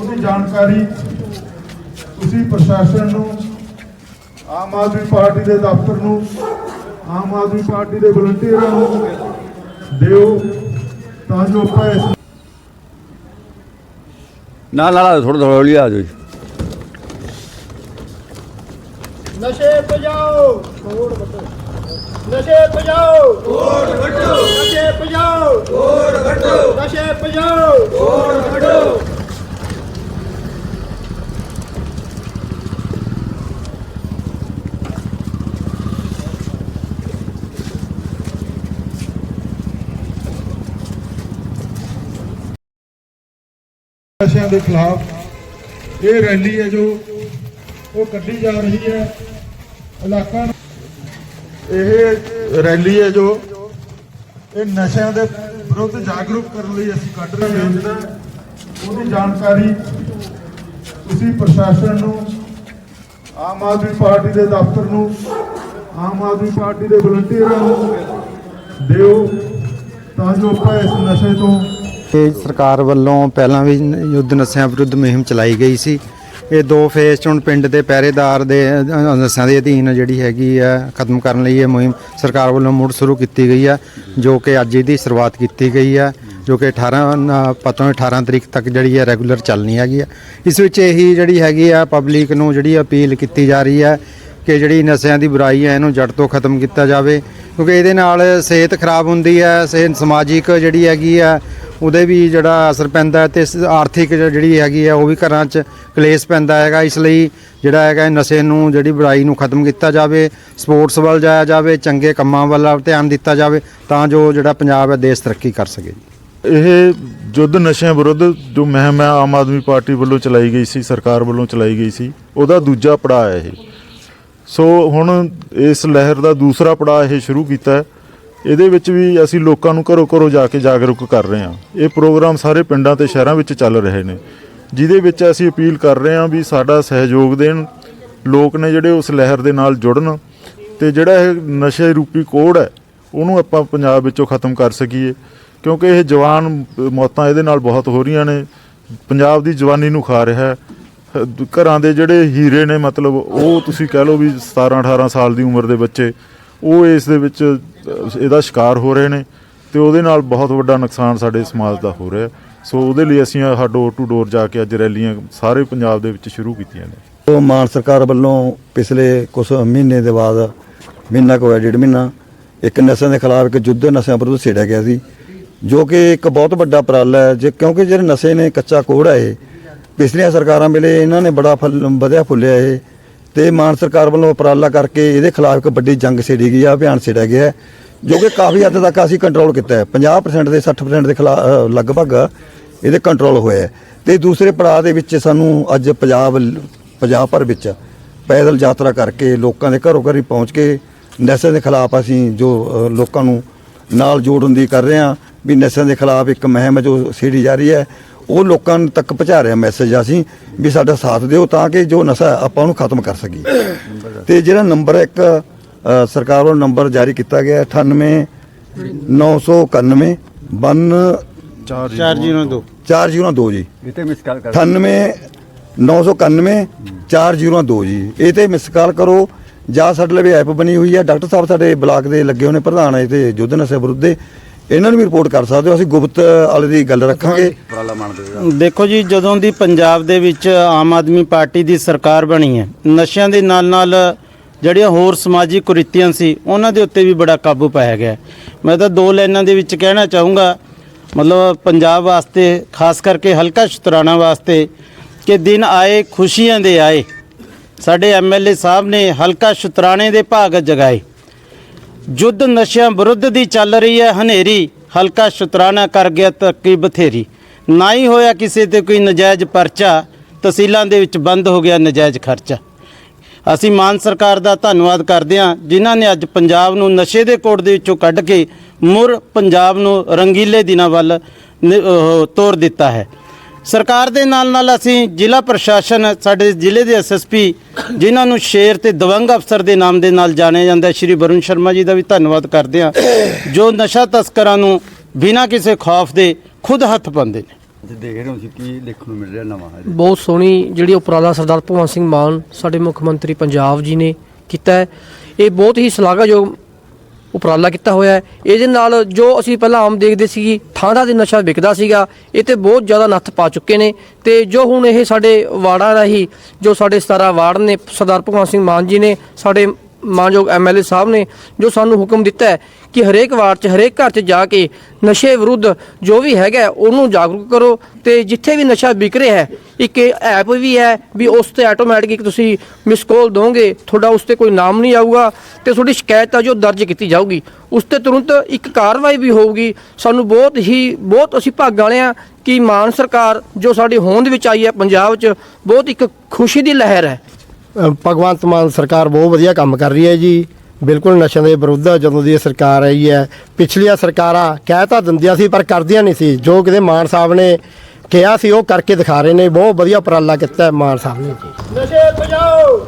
ਉਹਦੀ ਜਾਣਕਾਰੀ ਤੁਸੀਂ ਪ੍ਰਸ਼ਾਸਨ ਨੂੰ ਆਮ ਆਦਮੀ ਪਾਰਟੀ ਦੇ ਦਫ਼ਤਰ ਨੂੰ ਆਮ ਆਦਮੀ ਪਾਰਟੀ ਦੇ ਵਲੰਟੀਅਰਾਂ ਨੂੰ ਦਿਓ ਤਾਂ ਜੋ ਆਪਾਂ ਇਸ ਨਾਲ ਨਾਲ ਥੋੜਾ ਥੋੜਾ ਹੌਲੀ ਆ ਜਾਓ ਜੀ। ਨਸ਼ੇ ਭਜਾਓ। ਕੋੜ ਵੱਟੋ ਨਸ਼ੇ ਭਜਾਓ। ਕੋੜ ਵੱਟੋ ਨਸ਼ੇ ਭਜਾਓ। ਕੋੜ ਵੱਟੋ ਨਸ਼ੇ ਭਜਾਓ। ਕੋੜ ਨਸ਼ਿਆਂ ਦੇ ਖਿਲਾਫ ਇਹ ਰੈਲੀ ਹੈ ਜੋ ਉਹ ਕੱਢੀ ਜਾ ਰਹੀ ਹੈ। ਇਲਾਕਾ ਇਹ ਰੈਲੀ ਹੈ ਜੋ ਇਹ ਨਸ਼ਿਆਂ ਦੇ ਵਿਰੁੱਧ ਜਾਗਰੂਕ ਕਰਨ ਲਈ ਅਸੀਂ ਕੱਢ ਰਹੇ ਹਾਂ। ਜਿਹੜਾ ਉਹਦੀ ਜਾਣਕਾਰੀ ਤੁਸੀਂ ਪ੍ਰਸ਼ਾਸਨ ਨੂੰ, ਆਮ ਆਦਮੀ ਪਾਰਟੀ ਦੇ ਦਫ਼ਤਰ ਨੂੰ, ਆਮ ਆਦਮੀ ਪਾਰਟੀ ਦੇ ਵਲੰਟੀਅਰਾਂ ਨੂੰ ਦਿਓ ਤਾਂ ਜੋ ਆਪਾਂ ਇਸ ਨਸ਼ੇ ਤੋਂ ਤੇ ਸਰਕਾਰ ਵੱਲੋਂ ਪਹਿਲਾਂ ਵੀ ਯੁੱਧ ਨਸ਼ਿਆਂ ਵਿਰੁੱਧ ਮੁਹਿੰਮ ਚਲਾਈ ਗਈ ਸੀ। ਇਹ ਦੋ ਫੇਸ 'ਚ ਹੁਣ ਪਿੰਡ ਦੇ ਪਹਿਰੇਦਾਰ ਦੇ ਨਸ਼ਿਆਂ ਦੇ ਅਧੀਨ ਜਿਹੜੀ ਹੈਗੀ ਆ, ਖਤਮ ਕਰਨ ਲਈ ਇਹ ਮੁਹਿੰਮ ਸਰਕਾਰ ਵੱਲੋਂ ਮੁੜ ਸ਼ੁਰੂ ਕੀਤੀ ਗਈ ਆ, ਜੋ ਕਿ ਅੱਜ ਇਹਦੀ ਸ਼ੁਰੂਆਤ ਕੀਤੀ ਗਈ ਆ, ਜੋ ਕਿ 18 ਨ- ਪਤੋਂ 18 ਤਰੀਕ ਤੱਕ ਜਿਹੜੀ ਹੈ ਰੈਗੂਲਰ ਚੱਲਣੀ ਹੈਗੀ ਆ। ਇਸ ਵਿੱਚ ਇਹੀ ਜਿਹੜੀ ਹੈਗੀ ਆ, ਪਬਲਿਕ ਨੂੰ ਜਿਹੜੀ ਅਪੀਲ ਕੀਤੀ ਜਾ ਰਹੀ ਹੈ ਕਿ ਜਿਹੜੀ ਨਸ਼ਿਆਂ ਦੀ ਬੁਰਾਈ ਹੈ, ਇਹਨੂੰ ਜੜ ਤੋਂ ਖਤਮ ਕੀਤਾ ਜਾਵੇ। ਕਿਉਂਕਿ ਇਹਦੇ ਨਾਲ ਸਿਹਤ ਖਰਾਬ ਹੁੰਦੀ ਹੈ, ਸਿਹਤ ਸਮਾਜਿਕ ਜਿਹੜੀ ਹੈਗੀ ਆ ਉਹਦੇ ਵੀ ਜਿਹੜਾ ਅਸਰ ਪੈਂਦਾ ਹੈ ਤੇ ਸ- ਆਰਥਿਕ ਜਿਹੜੀ ਹੈਗੀ ਆ ਉਹ ਵੀ ਘਰਾਂ 'ਚ ਕਲੇਸ਼ ਪੈਂਦਾ ਹੈਗਾ। ਇਸ ਲਈ ਜਿਹੜਾ ਹੈਗਾ ਨਸ਼ੇ ਨੂੰ, ਜਿਹੜੀ ਬੁਰਾਈ ਨੂੰ ਖਤਮ ਕੀਤਾ ਜਾਵੇ, ਸਪੋਰਟਸ ਵੱਲ ਜਾਇਆ ਜਾਵੇ, ਚੰਗੇ ਕੰਮਾਂ ਵੱਲ ਧਿਆਨ ਦਿੱਤਾ ਜਾਵੇ, ਤਾਂ ਜੋ ਜਿਹੜਾ ਪੰਜਾਬ ਹੈ, ਦੇਸ਼ ਤਰੱਕੀ ਕਰ ਸਕੇ। ਇਹ ਯੁੱਧ ਨਸ਼ਿਆਂ ਵਿਰੁੱਧ ਜੋ ਮੁਹਿੰਮ ਹੈ, ਆਮ ਆਦਮੀ ਪਾਰਟੀ ਵੱਲੋਂ ਚਲਾਈ ਗਈ ਸੀ, ਸਰਕਾਰ ਵੱਲੋਂ ਚਲਾਈ ਗਈ ਸੀ, ਉਹਦਾ ਦੂਜਾ ਪੜਾਅ ਹੈ ਇਹ। ਸੋ ਹੁਣ ਇਸ ਲਹਿਰ ਦਾ ਦੂਸਰਾ ਪੜਾਅ ਇਹ ਸ਼ੁਰੂ ਕੀਤਾ ਹੈ। ਇਹਦੇ ਵਿੱਚ ਵੀ ਅਸੀਂ ਲੋਕਾਂ ਨੂੰ ਘਰੋਂ ਘਰੋਂ ਜਾ ਕੇ ਜਾਗਰੂਕ ਕਰ ਰਹੇ ਹਾਂ। ਇਹ ਪ੍ਰੋਗਰਾਮ ਸਾਰੇ ਪਿੰਡਾਂ ਤੇ ਸ਼ਹਿਰਾਂ ਵਿੱਚ ਚੱਲ ਰਹੇ ਨੇ। ਜਿਹਦੇ ਵਿੱਚ ਅਸੀਂ ਅਪੀਲ ਕਰ ਰਹੇ ਹਾਂ ਵੀ ਸਾਡਾ ਸਹਿਯੋਗ ਦੇਣ। ਲੋਕ ਨੇ ਜਿਹੜੇ ਉਸ ਲਹਿਰ ਦੇ ਨਾਲ ਜੁੜਨ। ਤੇ ਜਿਹੜਾ ਇਹ ਨਸ਼ੇ ਰੂਪੀ ਕੋੜ ਹੈ, ਉਹਨੂੰ ਆਪਾਂ ਪੰਜਾਬ ਵਿੱਚੋਂ ਖਤਮ ਕਰ ਸਕੀਏ। ਕਿਉਂਕਿ ਇਹ ਜਵਾਨ ਮੌਤਾਂ ਇਹਦੇ ਨਾਲ ਬਹੁਤ ਹੋ ਰਹੀਆਂ ਨੇ। ਪੰਜਾਬ ਦੀ ਜਵਾਨੀ ਨੂੰ ਖਾ ਰਿਹਾ ਹੈ। ਘਰਾਂ ਦੇ ਜਿਹੜੇ ਹੀਰੇ ਨੇ, ਮਤਲਬ ਉਹ ਤੁਸੀਂ ਕਹਿ ਲਓ ਵੀ 17 18 ਸਾਲ ਦੀ ਉਮਰ ਦੇ ਬੱਚੇ, ਉਹ ਇਸ ਦੇ ਵਿੱਚ ਇਹਦਾ ਸ਼ਿਕਾਰ ਹੋ ਰਹੇ ਨੇ ਤੇ ਉਹਦੇ ਨਾਲ ਬਹੁਤ ਵੱਡਾ ਨੁਕਸਾਨ ਸਾਡੇ ਸਮਾਜ ਦਾ ਹੋ ਰਿਹਾ। ਸੋ ਉਹਦੇ ਲਈ ਅਸੀਂ ਆਹ ਡੋਰ ਟੂ ਡੋਰ ਜਾ ਕੇ ਅੱਜ ਰੈਲੀਆਂ ਸਾਰੇ ਪੰਜਾਬ ਦੇ ਵਿੱਚ ਸ਼ੁਰੂ ਕੀਤੀਆਂ ਨੇ। ਉਹ ਮਾਨ ਸਰਕਾਰ ਵੱਲੋਂ ਪਿਛਲੇ ਕੁਝ ਮਹੀਨੇ ਦੇ ਬਾਅਦ, ਮਹੀਨਾ ਕੁ ਹੋਇਆ, ਡੇਢ ਮਹੀਨਾ, ਇੱਕ ਨਸ਼ਿਆਂ ਦੇ ਖਿਲਾਫ ਇੱਕ ਜੁੱਧ ਨਸ਼ਿਆਂ ਵਿਰੁੱਧ ਛੇੜਿਆ ਗਿਆ ਸੀ, ਜੋ ਕਿ ਇੱਕ ਬਹੁਤ ਵੱਡਾ ਉਪਰਾਲਾ ਹੈ, ਜੇ ਕਿਉਂਕਿ ਜਿਹੜੇ ਨਸ਼ੇ ਨੇ ਕੱਚਾ ਕੋੜ ਹੈ ਇਹ ਪਿਛਲੀਆਂ ਸਰਕਾਰਾਂ ਵੇਲੇ ਇਹਨਾਂ ਨੇ ਬੜਾ ਫਲ, ਵਧਿਆ ਫੁੱਲਿਆ ਇਹ ਤੇ ਮਾਨ ਸਰਕਾਰ ਵੱਲੋਂ ਉਪਰਾਲਾ ਕਰਕੇ ਇਹਦੇ ਖਿਲਾਫ ਇੱਕ ਵੱਡੀ ਜੰਗ ਛੇੜੀ ਗਈ ਆ, ਅਭਿਆਨ ਛੇੜਿਆ ਗਿਆ ਜੋ ਕਿ ਕਾਫੀ ਹੱਦ ਤੱਕ ਅਸੀਂ ਕੰਟਰੋਲ ਕੀਤਾ ਹੈ 50% ਦੇ 60% ਦੇ ਖਿਲਾਫ ਲਗਭਗ ਇਹਦੇ ਕੰਟਰੋਲ ਹੋਇਆ ਹੈ। ਤੇ ਦੂਸਰੇ ਪੜਾਅ ਦੇ ਵਿੱਚ ਸਾਨੂੰ ਅੱਜ ਪੰਜਾਬ ਪੰਜਾਬ ਭਰ ਵਿੱਚ ਪੈਦਲ ਯਾਤਰਾ ਕਰਕੇ ਲੋਕਾਂ ਦੇ ਘਰੋਂ ਘਰੀ ਪਹੁੰਚ ਕੇ ਨਸ਼ੇ ਦੇ ਖਿਲਾਫ ਅਸੀਂ ਜੋ ਲੋਕਾਂ ਨੂੰ ਨਾਲ ਜੋੜਨ ਦੀ ਕਰ ਰਹੇ ਹਾਂ, ਵੀ ਨਸ਼ਿਆਂ ਦੇ ਖਿਲਾਫ ਇੱਕ ਮਹਿਮ ਜੋ ਛੇੜੀ ਜਾ ਰਹੀ ਹੈ ਉਹ ਲੋਕਾਂ ਤੱਕ ਪਹੁੰਚਾ ਰਿਹਾ ਮੈਸੇਜ ਅਸੀਂ ਵੀ ਸਾਡਾ ਸਾਥ ਦਿਓ ਤਾਂ ਕਿ ਜੋ ਨਸ਼ਾ ਹੈ, ਆਪਾਂ ਉਹਨੂੰ ਖਤਮ ਕਰ ਸਕੀਏ। ਤੇ ਜਿਹੜਾ ਨੰਬਰ ਇੱਕ ਅ, ਸਰਕਾਰ ਵੱਲੋਂ ਨੰਬਰ ਜਾਰੀ ਕੀਤਾ ਗਿਆ ਹੈ, 98 991 92 4002 402 ਜੀ। ਇਹ ਤੇ ਮਿਸ ਕਾਲ ਕਰ 98 991 402 ਜੀ। ਇਹ ਤੇ ਮਿਸ ਕਾਲ ਕਰੋ। ਜਾਂ ਸਾਡੇ ਲਈ ਐਪ ਬਣੀ ਹੋਈ ਹੈ। ਡਾਕਟਰ ਸਾਹਿਬ ਸਾਡੇ ਬਲਾਕ ਦੇ ਲੱਗੇ ਹੋਣੇ ਪ੍ਰਧਾਨ ਹੈ ਤੇ ਯੁੱਧ ਨਸ਼ੇ ਵਿਰੁੱਧ ਦੇ। ਇਹਨਾਂ ਨੂੰ ਵੀ ਰਿਪੋਰਟ ਕਰ ਸਕਦੇ ਹੋ ਅਸੀਂ ਗੁਪਤ ਵਾਲੇ ਦੀ ਗੱਲ ਰੱਖਾਂਗੇ। ਉਪਰਾਲਾ ਮੰਨਦੇ ਦੇਖੋ ਜੀ ਜਦੋਂ ਦੀ ਪੰਜਾਬ ਦੇ ਵਿੱਚ ਆਮ ਆਦਮੀ ਪਾਰਟੀ ਦੀ ਸਰਕਾਰ ਬਣੀ ਹੈ ਨਸ਼ਿਆਂ ਦੇ ਨਾਲ ਨਾਲ ਜਿਹੜੀਆਂ ਹੋਰ ਸਮਾਜਿਕ ਕੁਰੀਤੀਆਂ ਸੀ ਉਹਨਾਂ ਦੇ ਉੱਤੇ ਵੀ ਬੜਾ ਕਾਬੂ ਪਾਇਆ ਗਿਆ। ਮੈਂ ਤਾਂ ਦੋ ਲਾਈਨਾਂ ਦੇ ਵਿੱਚ ਕਹਿਣਾ ਚਾਹੂੰਗਾ ਮਤਲਬ ਪੰਜਾਬ ਵਾਸਤੇ ਖਾਸ ਕਰਕੇ ਹਲਕਾ ਸ਼ਤਰਾਣਾ ਵਾਸਤੇ ਕਿ ਦਿਨ ਆਏ ਖੁਸ਼ੀਆਂ ਦੇ ਆਏ। ਸਾਡੇ ਐਮਐਲਏ ਸਾਹਿਬ ਨੇ ਹਲਕਾ ਸ਼ਤਰਾਣੇ ਦੇ ਭਾਗ ਜਗਾਏ। ਜੁੱਧ ਨਸ਼ਿਆਂ ਵਿਰੁੱਧ ਦੀ ਚੱਲ ਰਹੀ ਹੈ ਹਨੇਰੀ, ਹਲਕਾ ਸ਼ੁਤਰਾਨਾ ਕਰ ਗਿਆ ਤਰੱਕੀ ਬਥੇਰੀ। ਨਾ ਹੀ ਹੋਇਆ ਕਿਸੇ ਤੇ ਕੋਈ ਨਜਾਇਜ਼ ਪਰਚਾ, ਤਹਿਸੀਲਾਂ ਦੇ ਵਿੱਚ ਬੰਦ ਹੋ ਗਿਆ ਨਜਾਇਜ਼ ਖਰਚਾ। ਅਸੀਂ ਮਾਨ ਸਰਕਾਰ ਦਾ ਧੰਨਵਾਦ ਕਰਦੇ ਹਾਂ, ਜਿਨ੍ਹਾਂ ਨੇ ਅੱਜ ਪੰਜਾਬ ਨੂੰ ਨਸ਼ੇ ਦੇ ਕੋਟ ਦੇ ਵਿੱਚੋਂ ਕੱਢ ਕੇ ਮੁਰ ਪੰਜਾਬ ਨੂੰ ਰੰਗੀਲੇ ਦਿਨਾਂ ਵੱਲ ਤੋਰ ਦਿੱਤਾ ਹੈ। ਸਰਕਾਰ ਦੇ ਨਾਲ ਨਾਲ ਅਸੀਂ ਜ਼ਿਲ੍ਹਾ ਪ੍ਰਸ਼ਾਸਨ ਸਾਡੇ ਜ਼ਿਲ੍ਹੇ ਦੇ ਐਸਐਸਪੀ ਜਿਨ੍ਹਾਂ ਨੂੰ ਸ਼ੇਰ ਤੇ ਦਵੰਗ ਅਫਸਰ ਦੇ ਨਾਮ ਦੇ ਨਾਲ ਜਾਣਿਆ ਜਾਂਦਾ ਹੈ ਸ਼੍ਰੀ ਵਰੁਣ ਸ਼ਰਮਾ ਜੀ ਦਾ ਵੀ ਧੰਨਵਾਦ ਕਰਦੇ ਹਾਂ ਜੋ ਨਸ਼ਾ ਤਸਕਰਾਂ ਨੂੰ ਬਿਨਾਂ ਕਿਸੇ ਖੌਫ ਦੇ ਖੁਦ ਹੱਥ ਪਾਉਂਦੇ ਨੇ ਅਸੀਂ ਦੇਖ ਰਹੇ ਹਾਂ ਅਸੀਂ ਕੀ ਦੇਖਣ ਨੂੰ ਮਿਲ ਰਿਹਾ ਨਵਾਂ ਇਹਦੇ। ਬਹੁਤ ਸੋਹਣੀ ਜਿਹੜੀ ਉਪਰਾਲਾ ਸਰਦਾਰ ਭਗਵੰਤ ਸਿੰਘ ਮਾਨ ਸਾਡੇ ਮੁੱਖ ਮੰਤਰੀ ਪੰਜਾਬ ਜੀ ਨੇ ਕੀਤਾ ਹੈ ਇਹ ਬਹੁਤ ਹੀ ਸ਼ਲਾਘਾਯੋਗ ਉਪਰਾਲਾ ਕੀਤਾ ਹੋਇਆ ਹੈ। ਇਹਦੇ ਨਾਲ ਜੋ ਅਸੀਂ ਪਹਿਲਾਂ ਆਮ ਦੇਖਦੇ ਸੀ ਥਾਂ ਦਾ ਤੇ ਨਸ਼ਾ ਵਿਕਦਾ ਸੀਗਾ, ਇਹ ਤੇ ਬਹੁਤ ਜ਼ਿਆਦਾ ਨੱਥ ਪਾ ਚੁੱਕੇ ਨੇ। ਤੇ ਜੋ ਹੁਣ ਇਹ ਸਾਡੇ ਵਾਰਡਾਂ ਰਾਹੀਂ, ਜੋ ਸਾਡੇ 17 ਵਾਰਡ ਨੇ, ਸਰਦਾਰ ਭਗਵੰਤ ਸਿੰਘ ਮਾਨ ਜੀ ਨੇ, ਸਾਡੇ ਮਾਨਯੋਗ ਐਮਐਲਏ ਸਾਹਿਬ ਨੇ ਜੋ ਸਾਨੂੰ ਹੁਕਮ ਦਿੱਤਾ ਹੈ ਕਿ ਹਰੇਕ ਵਾਰਡ 'ਚ, ਹਰੇਕ ਘਰ 'ਚ ਜਾ ਕੇ ਨਸ਼ੇ ਵਿਰੁੱਧ ਜੋ ਵੀ ਹੈਗਾ ਉਹਨੂੰ ਜਾਗਰੂਕ ਕਰੋ ਤੇ ਜਿੱਥੇ ਵੀ ਨਸ਼ਾ ਵਿਕ ਰਿਹਾ ਹੈ, ਇੱਕ ਐਪ ਵੀ ਹੈ ਵੀ ਉਸ ਤੇ ਆਟੋਮੈਟਿਕ ਤੁਸੀਂ ਮਿਸ ਕਾਲ ਦੋਗੇ, ਤੁਹਾਡਾ ਉਸ ਤੇ ਕੋਈ ਨਾਮ ਨਹੀਂ ਆਊਗਾ ਤੇ ਤੁਹਾਡੀ ਸ਼ਿਕਾਇਤ ਆ ਜੋ ਦਰਜ ਕੀਤੀ ਜਾਊਗੀ। ਉਸ ਤੇ ਤੁਰੰਤ ਇੱਕ ਕਾਰਵਾਈ ਵੀ ਹੋਊਗੀ। ਸਾਨੂੰ ਬਹੁਤ ਹੀ, ਬਹੁਤ ਅਸੀਂ ਭਾਗ ਵਾਲੇ ਹਾਂ ਕਿ ਮਾਨ ਸਰਕਾਰ ਜੋ ਸਾਡੀ ਹੋਂਦ ਵਿੱਚ ਆਈ ਹੈ ਪੰਜਾਬ 'ਚ, ਬਹੁਤ ਇੱਕ ਖੁਸ਼ੀ ਦੀ ਲਹਿਰ ਹੈ। ਭਗਵੰਤ ਮਾਨ ਸਰਕਾਰ ਬਹੁਤ ਵਧੀਆ ਕੰਮ ਕਰ ਰਹੀ ਹੈ ਜੀ। ਬਿਲਕੁਲ ਨਸ਼ਿਆਂ ਦੇ ਵਿਰੁੱਧ ਜਦੋਂ ਦੀ ਇਹ ਸਰਕਾਰ ਆਈ ਹੈ। ਪਿਛਲੀਆਂ ਸਰਕਾਰਾਂ ਕਹਿ ਤਾਂ ਦਿੰਦੀਆਂ ਸੀ, ਪਰ ਕਰਦੀਆਂ ਨਹੀਂ ਸੀ। ਜੋ ਕਿਤੇ ਮਾਨ ਸਾਹਿਬ ਨੇ ਕਿਹਾ ਸੀ, ਉਹ ਕਰਕੇ ਦਿਖਾ ਰਹੇ ਨੇ। ਬਹੁਤ ਵਧੀਆ ਉਪਰਾਲਾ ਕੀਤਾ ਮਾਨ ਸਾਹਿਬ ਨੇ ਜੀ। ਨਸ਼ੇ ਬਚਾਓ